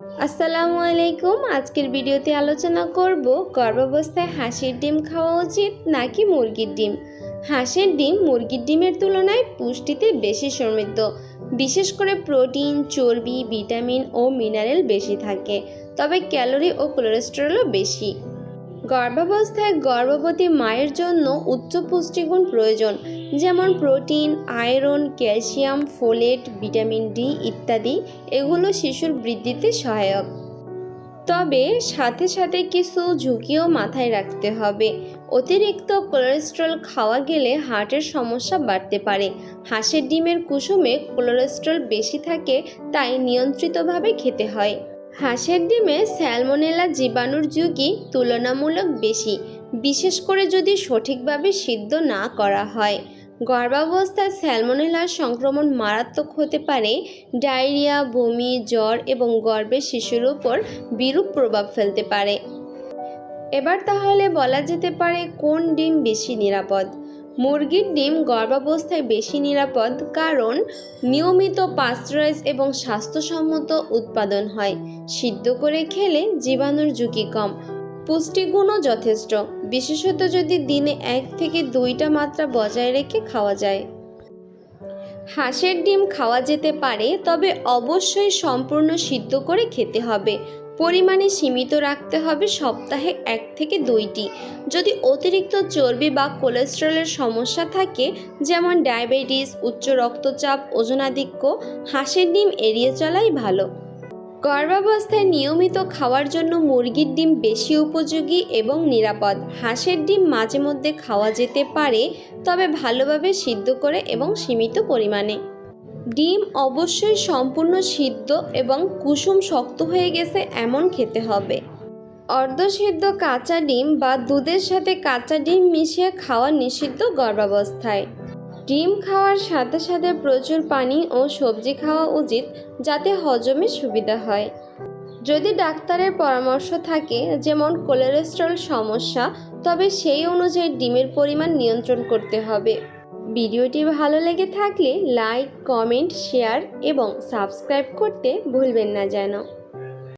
আসসালামু আলাইকুম। আজকের ভিডিওতে আলোচনা করব গর্ভাবস্থায় হাঁসের ডিম খাওয়া উচিত নাকি মুরগির ডিম? হাঁসের ডিম মুরগির ডিমের তুলনায় পুষ্টিতে বেশি সমৃদ্ধ। বিশেষ করে প্রোটিন, চর্বি, ভিটামিন ও মিনারেল বেশি থাকে, তবে ক্যালোরি ও কোলেস্টেরলও বেশি। গর্ভাবস্থায় গর্ভবতী মায়ের জন্য উচ্চ পুষ্টিগুণ প্রয়োজন, যেমন protein, iron, calcium, folate, vitamin D ইত্যাদি। এগুলো শিশুর বৃদ্ধিতে সহায়ক। তবে সাথে সাথে কিছু ঝুঁকিও মাথায় রাখতে হবে। অতিরিক্ত কোলেস্ট্রল খাওয়া গেলে হার্টের সমস্যা বাড়তে পারে। হাঁসের ডিমের কুসুমে কোলেস্ট্রল বেশি থাকে, তাই নিয়ন্ত্রিতভাবে খেতে হয়। হাঁসের ডিমে স্যালমোনেলা জীবাণুর ঝুঁকি তুলনামূলক বেশি, বিশেষ করে যদি সঠিকভাবে সিদ্ধ না করা হয়। গর্ভাবস্থায় স্যালমোনেলার সংক্রমণ মারাত্মক হতে পারে, ডায়রিয়া, বমি, জ্বর এবং গর্ভের শিশুর উপর বিরূপ প্রভাব ফেলতে পারে। এবার তাহলে বলা যেতে পারে কোন ডিম বেশি নিরাপদ? মুরগির ডিম গর্ভাবস্থায় বেশি নিরাপদ কারণ নিয়মিত পাস্তুরাইজ এবং স্বাস্থ্যসম্মত উৎপাদন হয়। সিদ্ধ করে খেলে জীবাণুর ঝুঁকি কম। পুষ্টিগুণও যথেষ্ট। বিশেষত যদি দিনে এক থেকে দুইটা মাত্রা বজায় রেখে খাওয়া যায়। হাঁসের ডিম খাওয়া যেতে পারে, তবে অবশ্যই সম্পূর্ণ সিদ্ধ করে খেতে হবে। পরিমাণে সীমিত রাখতে হবে সপ্তাহে এক থেকে দুইটি। যদি অতিরিক্ত চর্বি বা কোলেস্ট্রলের সমস্যা থাকে, যেমন ডায়াবেটিস, উচ্চ রক্তচাপ, ওজনাধিক্য, হাঁসের ডিম এড়িয়ে চলাই ভালো। গর্ভাবস্থায় নিয়মিত খাওয়ার জন্য মুরগির ডিম বেশি উপযোগী এবং নিরাপদ। হাঁসের ডিম মাঝে মধ্যে খাওয়া যেতে পারে, তবে ভালোভাবে সিদ্ধ করে এবং সীমিত পরিমাণে। ডিম অবশ্যই সম্পূর্ণ সিদ্ধ এবং কুসুম শক্ত হয়ে গেছে এমন খেতে হবে। অর্ধসিদ্ধ কাঁচা ডিম বা দুধের সাথে কাঁচা ডিম মিশিয়ে খাওয়া নিষিদ্ধ গর্ভাবস্থায়। ডিম খাওয়ার সাথে সাথে প্রচুর পানি ও সবজি খাওয়া উচিত যাতে হজমে সুবিধা হয়। যদি ডাক্তারের পরামর্শ থাকে যেমন কোলেস্ট্রল সমস্যা, তবে সেই অনুযায়ী ডিমের পরিমাণ নিয়ন্ত্রণ করতে হবে। ভিডিওটি ভালো লেগে থাকলে লাইক কমেন্ট শেয়ার এবং সাবস্ক্রাইব করতে ভুলবেন না যেন।